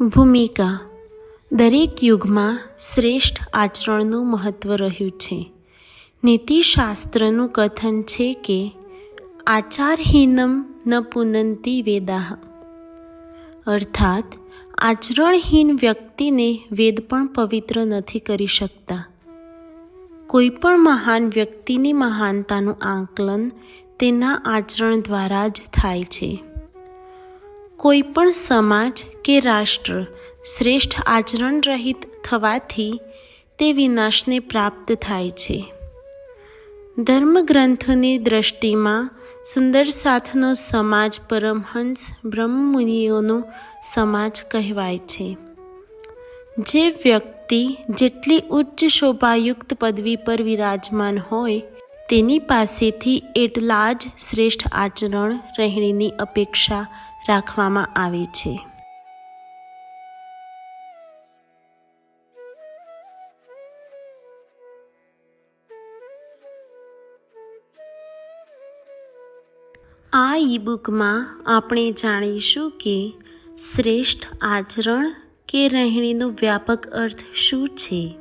ભૂમિકા. દરેક યુગમાં શ્રેષ્ઠ આચરણનું મહત્ત્વ રહ્યું છે. નીતિશાસ્ત્રનું કથન છે કે, આચારહીનમ ન પુનંતી વેદાહ. અર્થાત, આચરણહીન વ્યક્તિને વેદ પણ પવિત્ર નથી કરી શકતા. કોઈ પણ મહાન વ્યક્તિની મહાનતાનું આંકલન તેના આચરણ દ્વારા જ થાય છે. કોઈ પણ સમાજ કે રાષ્ટ્ર શ્રેષ્ઠ આચરણ રહિત થવાથી તે વિનાશને પ્રાપ્ત થાય છે. ધર્મગ્રંથોની દ્રષ્ટિમાં સુંદર સાથનો સમાજ પરમહંસ બ્રહ્મમુનિઓનો સમાજ કહેવાય છે. જે વ્યક્તિ જેટલી ઉચ્ચ શોભાયુક્ત પદવી પર વિરાજમાન હોય, તેની પાસેથી એટલા જ શ્રેષ્ઠ આચરણ રહેણીની અપેક્ષા રાખવામાં આવે છે. આ ઈબુકમાં આપણે જાણીશું કે શ્રેષ્ઠ આચરણ કે રહેણીનો વ્યાપક અર્થ શું છે?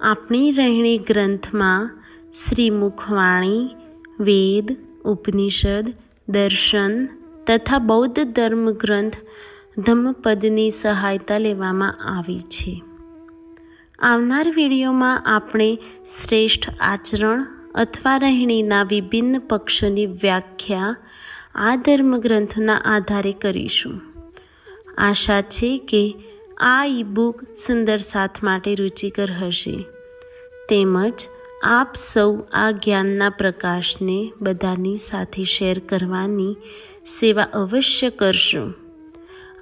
આપણી રહેણી ગ્રંથમાં શ્રી મુખવાણી વેદ, ઉપનિષદ, દર્શન તથા બૌદ્ધ ધર્મ ગ્રંથ ધમ્મપદની સહાયતા લેવામાં આવી છે. આવનાર વિડીયોમાં આપણે શ્રેષ્ઠ આચરણ અથવા રહેણીના વિભિન્ન પક્ષોની વ્યાખ્યા આ ધર્મગ્રંથના આધારે કરીશું. આશા છે કે આ ઈ બુક સુંદર સાથ માટે રુચિકર હશે. તેમજ આપ સૌ આ જ્ઞાનના પ્રકાશને બધાની સાથે શેર કરવાની સેવા અવશ્ય કરશો.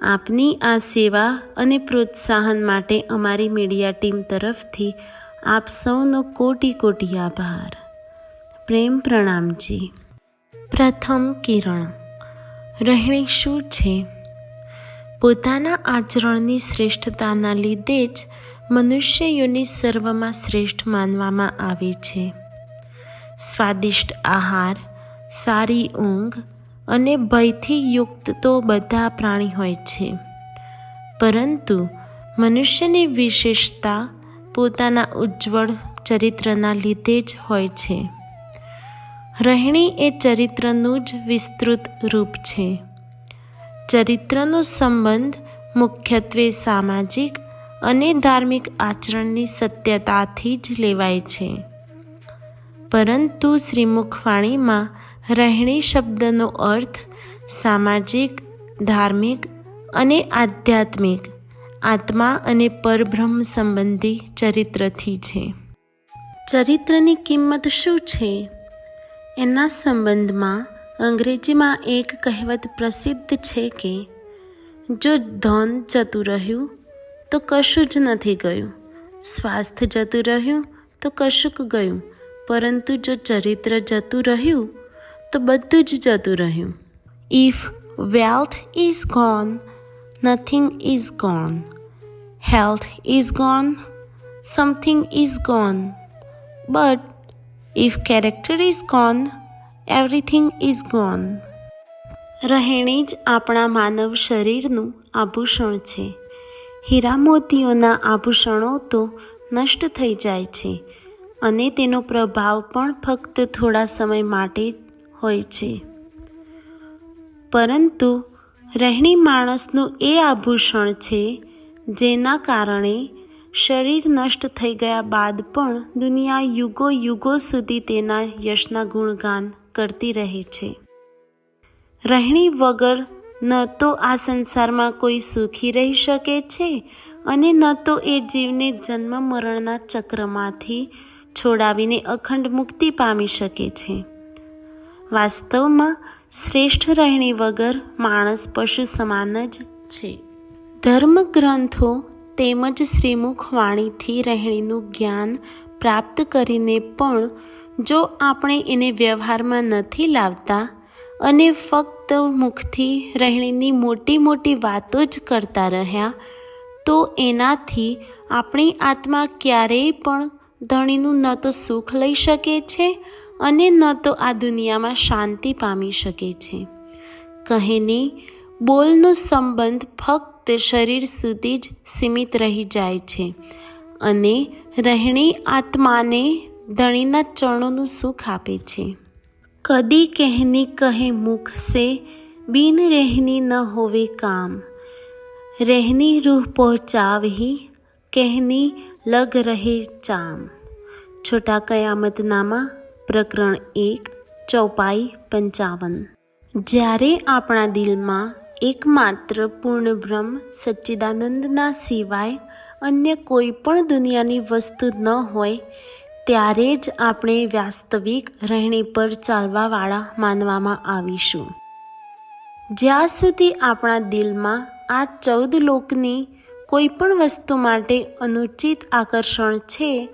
આપની આ સેવા અને પ્રોત્સાહન માટે અમારી મીડિયા ટીમ તરફથી આપ સૌનો કોટી કોટી આભાર. પ્રેમ પ્રણામજી. પ્રથમ કિરણ, રહેણી શું છે? પોતાના આચરણની શ્રેષ્ઠતાના લીધે જ મનુષ્યયોની સર્વમાં શ્રેષ્ઠ માનવામાં આવે છે. સ્વાદિષ્ટ આહાર, સારી ઊંઘ અને ભયથી યુક્ત તો બધા પ્રાણી હોય છે. પરંતુ મનુષ્યની વિશેષતા પોતાના ઉજ્જવળ ચરિત્રના લીધે જ હોય છે. રહેણી એ ચરિત્રનું જ વિસ્તૃત રૂપ છે. ચરિત્રનો સંબંધ મુખ્યત્વે સામાજિક અને ધાર્મિક આચરણની સત્યતાથી જ લેવાય છે. પરંતુ શ્રીમુખવાણીમાં રહેણી શબ્દનો અર્થ સામાજિક, ધાર્મિક અને આધ્યાત્મિક, આત્મા અને પરબ્રહ્મ સંબંધી ચરિત્રથી છે. ચરિત્રની કિંમત શું છે? એના સંબંધમાં અંગ્રેજીમાં એક કહેવત પ્રસિદ્ધ છે કે, જો ધન જતું રહ્યું તો કશું જ નથી ગયું. સ્વાસ્થ્ય જતું રહ્યું તો કશુંક ગયું, પરંતુ જો ચરિત્ર જતું રહ્યું તો બધું જ જતું રહ્યું. If wealth is gone nothing is gone health is gone something is gone but if character is gone everything is gone રહેણી જ આપણા માનવ શરીરનું આભૂષણ છે. હીરા મોતીઓના આભૂષણો તો નષ્ટ થઈ જાય છે અને તેનો પ્રભાવ પણ ફક્ત થોડા સમય માટે હોય છે. પરંતુ રહેણી માણસનું એ આભૂષણ છે જેના કારણે શરીર નષ્ટ થઈ ગયા બાદ પણ દુનિયા યુગો યુગો સુધી તેના યશના ગુણગાન કરતી રહે છે. રહેણી વગર ન તો આ સંસારમાં કોઈ સુખી રહી શકે છે અને ન તો એ જીવને જન્મ મરણના ચક્રમાંથી છોડાવીને અખંડ મુક્તિ પામી શકે છે. વાસ્તવમાં શ્રેષ્ઠ રહેણી વગર માણસ પશુ સમાન જ છે. ધર્મ ગ્રંથો તેમજ શ્રીમુખ વાણીથી રહેણીનું જ્ઞાન પ્રાપ્ત કરીને પણ જો આપણે એને વ્યવહારમાં નથી લાવતા અને ફક્ત મુખથી રહેણીની મોટી મોટી વાતો જ કરતા રહ્યા, તો એનાથી આપણી આત્મા ક્યારેય પણ ધણીનું ન તો સુખ લઈ શકે છે અને ન તો આ દુનિયામાં શાંતિ પામી શકે છે. કહેને, બોલનો સંબંધ ફક્ત શરીર સુધી જ સીમિત રહી જાય છે અને રહેણી આત્માને ધણીના ચરણોનું સુખ આપે છે. કદી કહેની કહે મુખ સે, બિન રહેની ન હોવે કામ. રહેની રૂહ પહોંચાવહી, કહેની લગ રહે ચામ. છોટા કયામતનામા, પ્રકરણ એક, ચોપાઈ પંચાવન. જ્યારે આપણા દિલમાં એકમાત્ર પૂર્ણ બ્રહ્મ સચ્ચિદાનંદના સિવાય અન્ય કોઈ પણ દુનિયાની વસ્તુ ન હોય ત્યારે જ આપણે વાસ્તવિક રહેણી પર ચાલવાવાળા માનવામાં આવીશું. જ્યાં સુધી આપણા દિલમાં આ ચૌદ લોકની કોઈ પણ વસ્તુ માટે અનુચિત આકર્ષણ છે,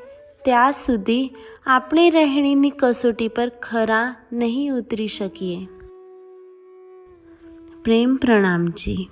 ત્યાં સુધી આપણે રહેણીની કસોટી પર ખરા નહીં ઉતરી શકીએ. પ્રેમ પ્રણામજી.